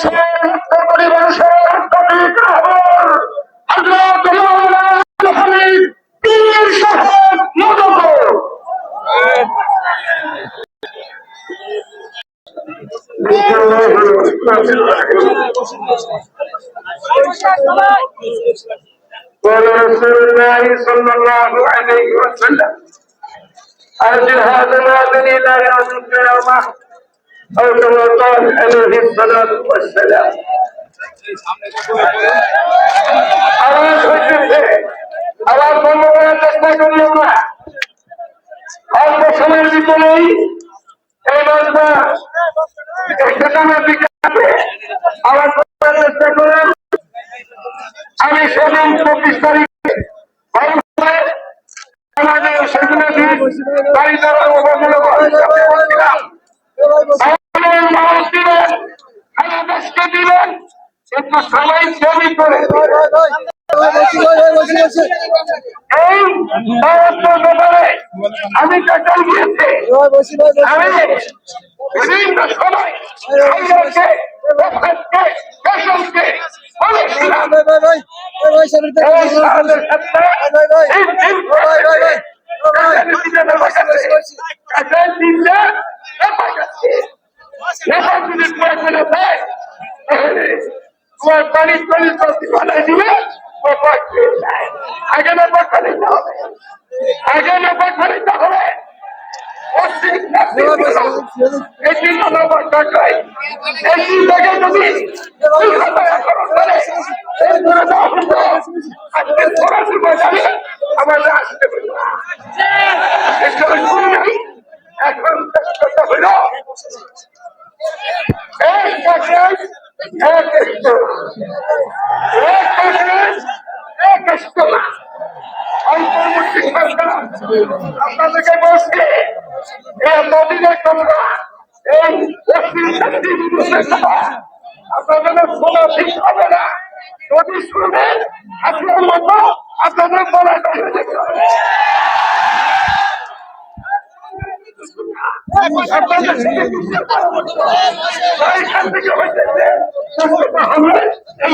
বাংলাদেশের উত্তর কোটি মানুষের প্রতীক খবর হযরত মাওলানা হামিদ পীর সাহেব মদকর قال رسول الله صلى الله عليه وسلم الجهاد نادر الى يوم القيامه او كما قال عليه الصلاه والسلام আওয়াজ হইতেছে আওয়াজ বন্ধ করার চেষ্টা করি আমরা অল্প সময়ের ভিতরেই এই বাজনা একটা টানার দিকে আছে। আওয়াজ বন্ধ করার চেষ্টা করেন আমি সেদিন চব্বিশ তারিখে বাড়িতে আমাদের সেদিনে বাড়ি দ্বারা উপমূলক আমাদের মানুষ দিবেন সারা দেশকে দিবেন কিন্তু সবাই ছবি করে আমি কাটাল গিয়েছে আমি বিভিন্ন এই নেতা যদি প্রয়োজন হয় তাহলে তোমার পানি পানি চলতে বানাই দিবে আগে না পাঠা হবে আগে না পাঠা হবে এই তিন নম্বর টাকায় এই তিন টাকা যদি আজকে তোরা সময় যাবে আসতে পারবে আপনাদেরকে বলছি নদীদের তোমরা এই আপনাদের শোনা ঠিক হবে না। যদি শুনেন আপনার মতো আপনাদের বলা এখান থেকে হইতেছে সুস্থতা হবে এই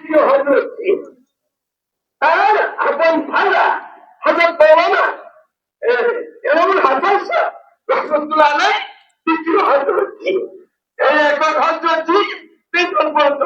এই বাংলাদেশ আর আপন ভাড়া হাজার পাওয়া না এমন হাজার রহমতুল্লাহ আলাই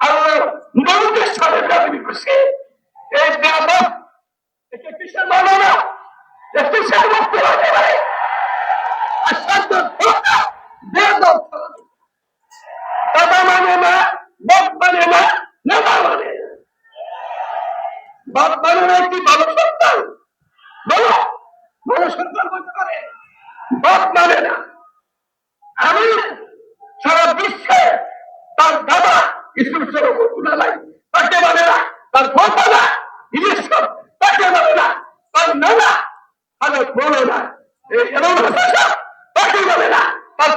আল্লাহ নবীদের সাথে দাবি করছে এই দাবা এটা কিসের মানো না এটা কিসের মুক্ত হতে পারে? ধোকা বেদব দাদা মানে না, বাপ মানে না নেতা মানে। মানে বাপ মানে না। আমি সারা বিশ্বে তার দাদা ঈশ্বর সরবলাই তাকে মানে না তার ফোটা ঈশ্বর তাকে মানে না তার নানা তাহলে বলো না এই এমন হাসান তাকে মানে না তার